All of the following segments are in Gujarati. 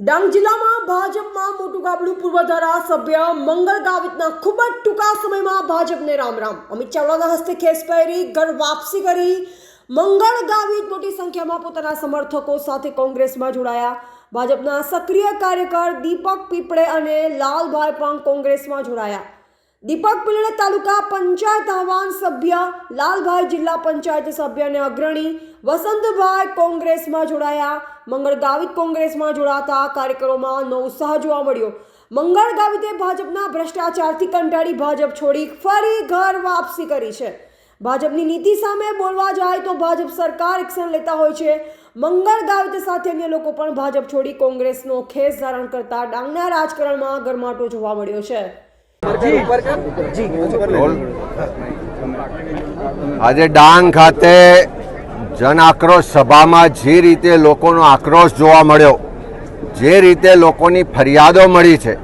ડાંગ જિલ્લામાં ભાજપમાં મોટું ગાબડું પૂર્વ ધારાસભ્ય મંગળ ગાવિતના ખૂબ જ ટૂંકા સમયમાં ભાજપને રામ રામ. અમિત ચાવડાના હસ્તે ખેસ પહેરી, ઘર વાપસી કરી મંગળ ગાવિત મોટી સંખ્યામાં પોતાના સમર્થકો સાથે કોંગ્રેસમાં જોડાયા. ભાજપના સક્રિય કાર્યકર દીપક પીપળે અને લાલભાઈ પણ કોંગ્રેસમાં જોડાયા. દીપક પિલડે તાલુકા પંચાયત આહવાન સભ્ય, લાલભાઈ જિલ્લા પંચાયત સભ્ય અને અગ્રણી વસંતભાઈ કોંગ્રેસમાં જોડાયા. મંગળ ગાવિત કોંગ્રેસમાં જોડાતા કાર્યક્રમોમાં નવો ઉત્સાહ જોવા મળ્યો. મંગળ ગાવિતે ભાજપના ભ્રષ્ટાચારથી કંટાળી ભાજપ છોડી ફરી ઘર વાપસી કરી છે. ભાજપની નીતિ સામે બોલવા જાય તો ભાજપ સરકાર એક્શન લેતા હોય છે. મંગળ ગાવિત સાથે અન્ય લોકો પણ ભાજપ છોડી કોંગ્રેસનો ખેસ ધારણ કરતા ડાંગના રાજકારણમાં ગરમાટો જોવા મળ્યો છે. આજે ડાંગ ખાતે જન આક્રોશ સભામાં જે રીતે લોકોનો આક્રોશ જોવા મળ્યો, જે રીતે લોકોની ફરિયાદો મળી છે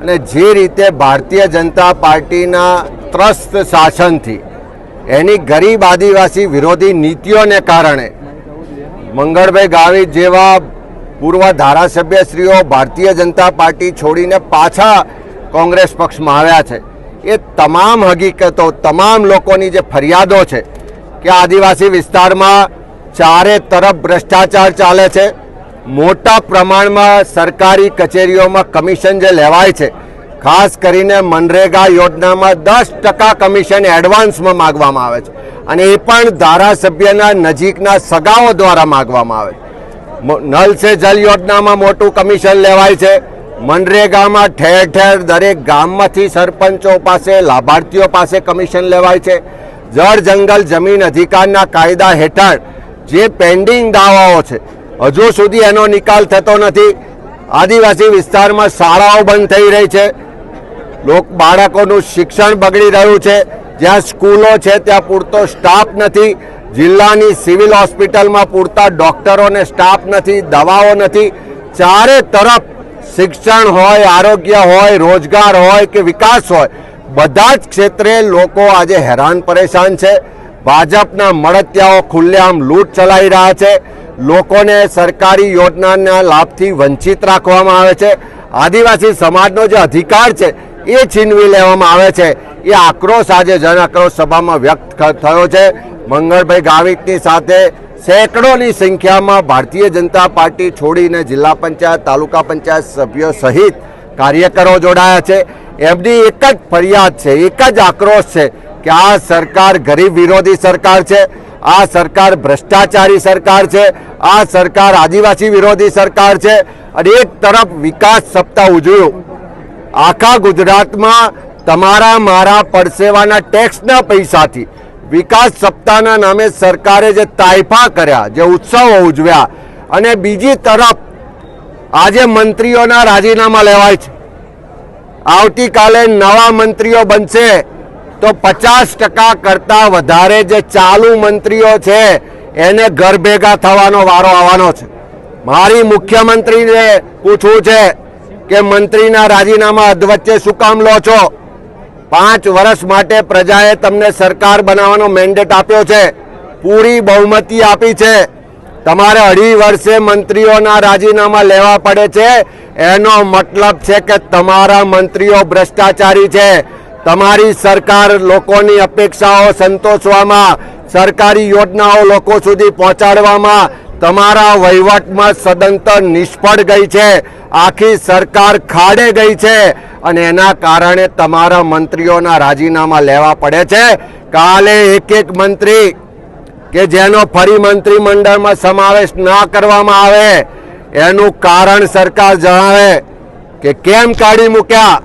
અને જે રીતે ભારતીય જનતા પાર્ટીના ત્રસ્ત શાસનથી એની ગરીબ આદિવાસી વિરોધી નીતિઓને કારણે મંગળભાઈ ગાવિત જેવા પૂર્વ ધારાસભ્યશ્રીઓ ભારતીય જનતા પાર્ટી છોડીને પાછા કોંગ્રેસ પક્ષમાં આવ્યા છે. એ તમામ હકીકતો, તમામ લોકોની જે ફરિયાદો છે કે આદિવાસી વિસ્તારમાં ચારે તરફ ભ્રષ્ટાચાર ચાલે છે. મોટા પ્રમાણમાં સરકારી કચેરીઓમાં કમિશન જે લેવાય છે, ખાસ કરીને મનરેગા યોજનામાં દસ ટકા કમિશન એડવાન્સમાં માગવામાં આવે છે. અને એ પણ ધારાસભ્યના નજીકના સગાઓ દ્વારા માગવામાં આવે છે. નલ સે જલ યોજનામાં મોટું કમિશન લેવાય છે. મનરેગામાં ઠેર ઠેર દરેક ગામમાંથી સરપંચો પાસે, લાભાર્થીઓ પાસે કમિશન લેવાય છે. જળ, જંગલ, જમીન અધિકારના કાયદા હેઠળ જે પેન્ડિંગ દાવાઓ છે, હજુ સુધી એનો નિકાલ થતો નથી. આદિવાસી વિસ્તારમાં શાળાઓ બંધ થઈ રહી છે. લોક બાળકોનું શિક્ષણ બગડી રહ્યું છે. જ્યાં સ્કૂલો છે, ત્યાં પૂરતો સ્ટાફ નથી. જિલ્લાની સિવિલ હોસ્પિટલમાં પૂરતા ડોક્ટરોને સ્ટાફ નથી, દવાઓ નથી. ચારે તરફ શિક્ષણ હોય, આરોગ્ય હોય, રોજગાર હોય કે વિકાસ હોય, બધા જ ક્ષેત્રે લોકો આજે હેરાન પરેશાન છે. ભાજપના મળતિયાઓ ખુલ્લેઆમ લૂંટ ચલાવી રહ્યા છે. લોકોને સરકારી યોજનાના લાભથી વંચિત રાખવામાં આવે છે. આદિવાસી સમાજનો જે અધિકાર છે, એ છીનવી લેવામાં આવે છે. એ આક્રોશ આજે જન આક્રોશ સભામાં વ્યક્ત થયો છે. મંગળભાઈ ગાવિતની સાથે સેંકડોની સંખ્યામાં ભારતીય જનતા પાર્ટી છોડીને જિલ્લા પંચાયત, તાલુકા પંચાયત સભ્યો સહિત કાર્યકરો જોડાયા છે. એમની એક જ ફરિયાદ છે, એક જ આક્રોશ છે કે આ સરકાર ગરીબ વિરોધી સરકાર છે, આ સરકાર ભ્રષ્ટાચારી સરકાર છે, આ સરકાર આદિવાસી વિરોધી સરકાર છે અને એક તરફ વિકાસ સપ્તાહ ઉજવ્યું. આખા ગુજરાતમાં તમારા મારા પડસેવાના ટેક્સના પૈસાથી વિકાસ સપ્તાહના નામે સરકારે જે તાઇફા કર્યા, જે ઉત્સવો ઉજવ્યા અને બીજી તરફ આજે મંત્રીઓના રાજીનામા લેવાય છે. આવતીકાલે નવા મંત્રીઓ બનશે તો પચાસ ટકા કરતાં વધારે જે ચાલુ મંત્રીઓ છે, એને ઘર ભેગા થવાનો વારો આવવાનો છે. મારી મુખ્યમંત્રીને પૂછવું છે કે મંત્રીના રાજીનામા અધવચ્ચે શું કામ લો છો? પાંચ વર્ષ માટે પ્રજાએ તમને સરકાર બનાવવાનો મેન્ડેટ આપ્યો છે. પૂરી બહુમતી આપી છે. તમારે અઢી વર્ષે મંત્રીઓના રાજીનામા લેવા પડે છે. એનો મતલબ છે કે તમારા મંત્રીઓ ભ્રષ્ટાચારી છે. તમારી સરકાર લોકોની અપેક્ષાઓ સંતોષવામાં, સરકારી યોજનાઓ લોકો સુધી પહોંચાડવામાં તમારા વહીવટમાં સદંતર નિષ્ફળ ગઈ છે. આખી સરકાર ખાડે ગઈ છે. અને એના કારણે તમારા મંત્રીઓના રાજીનામા લેવા પડે છે. કાલે એક એક મંત્રી કે જેનો ફરી મંત્રીમંડળમાં સમાવેશ ના કરવામાં આવે, એનું કારણ સરકાર જણાવે કે કેમ કાઢી મૂક્યા?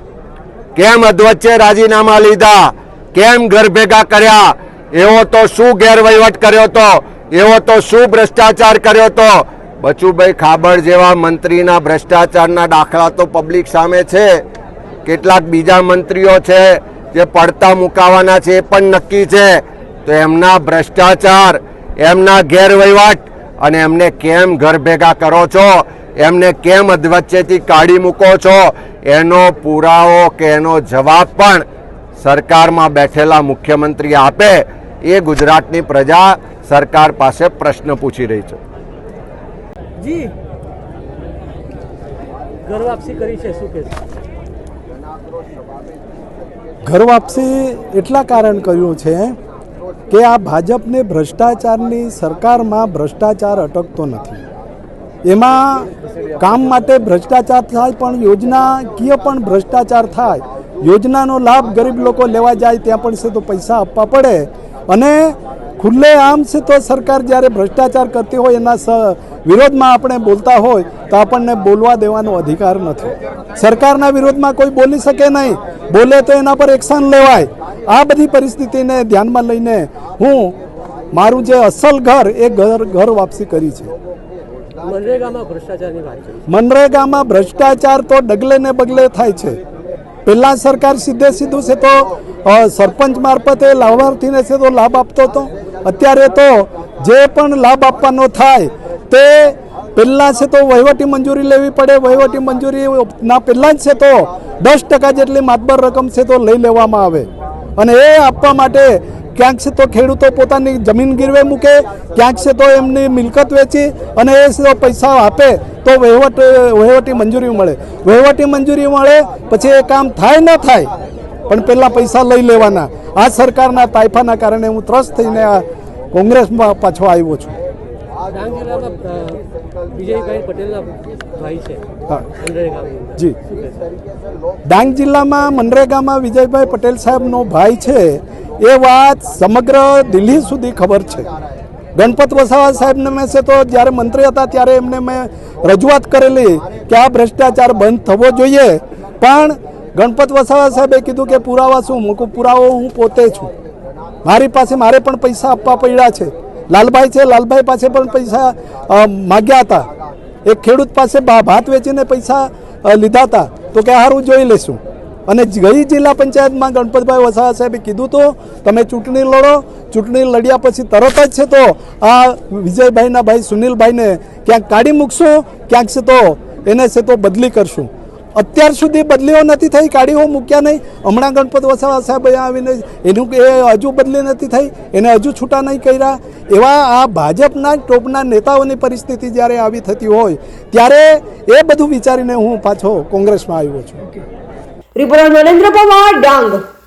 કેમ અધવચ્ચે રાજીનામા લીધા? કેમ ઘર ભેગા કર્યા? એવો તો શું ગેરવહીવટ કર્યો તો? એવો તો શું ભ્રષ્ટાચાર કર્યો તો? બચુભાઈ ખાબડ જેવા મંત્રીના ભ્રષ્ટાચારના દાખલા તો પબ્લિક સામે છે. કેટલાક બીજા મંત્રીઓ છે જે પડતા મુકાવાના છે એ પણ નક્કી છે. તો એમના ભ્રષ્ટાચાર, એમના ગેરવહીવટ અને એમને કેમ ઘર ભેગા કરો છો? એમને કેમ અધવચ્ચેથી કાઢી મૂકો છો? એનો પુરાવો કે એનો જવાબ પણ સરકારમાં બેઠેલા મુખ્યમંત્રી આપે. એ ગુજરાતની પ્રજા સરકાર પાસે પ્રશ્ન પૂછી રહી છે. જી. ઘર વાપસી કરી છે શું ઘર વાપસી એટલા કારણ કર્યું છે કે આ ભાજપને ભ્રષ્ટાચારની સરકારમાં ભ્રષ્ટાચાર અટકતો નથી. એમાં કામ માટે ભ્રષ્ટાચાર થાય પણ યોજનાકીય પણ ભ્રષ્ટાચાર થાય. યોજનાનો લાભ ગરીબ લોકો લેવા જાય ત્યાં પણ છે તો પૈસા આપવા પડે. અને ખુલ્લે આમ છે તો સરકાર જ્યારે ભ્રષ્ટાચાર કરતી હોય એના વિરોધમાં આપણે બોલતા હોય તો આપણને બોલવા દેવાનો અધિકાર નથી. સરકારના વિરોધમાં કોઈ બોલી શકે નહીં. બોલે તો એના પર એક્શન લેવાય. આ બધી પરિસ્થિતિને ધ્યાનમાં લઈને હું મારું જે અસલ ઘર એ ઘર ઘર વાપસી કરી છે. મનરેગામાં ભ્રષ્ટાચાર તો ડગલે ને બગલે થાય છે. પહેલાં સરકાર સીધે સીધું છે તો સરપંચ મારફતે લાભાર્થીને છે તો લાભ આપતો હતો અત્યારે તો જે પણ લાભ આપવાનો થાય તે પહેલાં છે તો વહીવટી મંજૂરી લેવી પડે. વહીવટી મંજૂરી ના પહેલાં જ છે તો દસ ટકા જેટલી માતબર રકમ છે તો લઈ લેવામાં આવે. અને એ આપવા માટે ક્યાંક છે તો ખેડૂતો પોતાની જમીન ગીરવે મૂકે, ક્યાંક છે તો એમની મિલકત વેચી અને એ પૈસા આપે તો વહીવટ, વહીવટી મંજૂરી મળે. વહીવટી મંજૂરી મળે, પછી એ કામ થાય ન થાય પણ પહેલાં પૈસા લઈ લેવાના. આ સરકારના તાઇફાના કારણે હું ત્રસ્ત થઈને આ કોંગ્રેસમાં પાછો આવ્યો છું. જી. ડાંગ જિલ્લામાં મનરેગામાં વિજયભાઈ પટેલ સાહેબનો ભાઈ છે. એ વાત સમગ્ર દિલ્હી સુધી ખબર છે. ગણપત વસાવા સાહેબને મેં છે તો જ્યારે મંત્રી હતા ત્યારે એમને મેં રજૂઆત કરેલી કે આ ભ્રષ્ટાચાર બંધ થવો જોઈએ. પણ ગણપત વસાવા સાહેબે કીધું કે પુરાવા શું? મૂકું પુરાવો હું પોતે છું. મારી પાસે મારે પણ પૈસા આપવા પડ્યા છે. લાલભાઈ છે, લાલભાઈ પાસે પણ પૈસા માગ્યા હતા. એક ખેડૂત પાસે ભાત વેચીને પૈસા લીધા હતા. તો કે સારું જોઈ લેશું. અને ગઈ જિલ્લા પંચાયતમાં ગણપતભાઈ વસાવા સાહેબે કીધું તો, તમે ચૂંટણી લડો. ચૂંટણી લડ્યા પછી તરત જ છે તો આ વિજયભાઈના ભાઈ સુનિલભાઈને ક્યાંક કાઢી મૂકશું, ક્યાંક છે તો એને છે તો બદલી કરશું. અત્યાર સુધી બદલીઓ નથી થઈ કાળીઓ મૂક્યા નહીં. હમણાં ગણપત વસાવા સાહેબ આવીને એનું એ હજુ બદલી નથી થઈ, એને હજુ છૂટા નહીં કર્યા. એવા આ ભાજપના ટોપના નેતાઓની પરિસ્થિતિ જ્યારે આવી થતી હોય, ત્યારે એ બધું વિચારીને હું પાછો કોંગ્રેસમાં આવ્યો છું. રિપોર્ટર નરેન્દ્ર પવાર ડાંગ.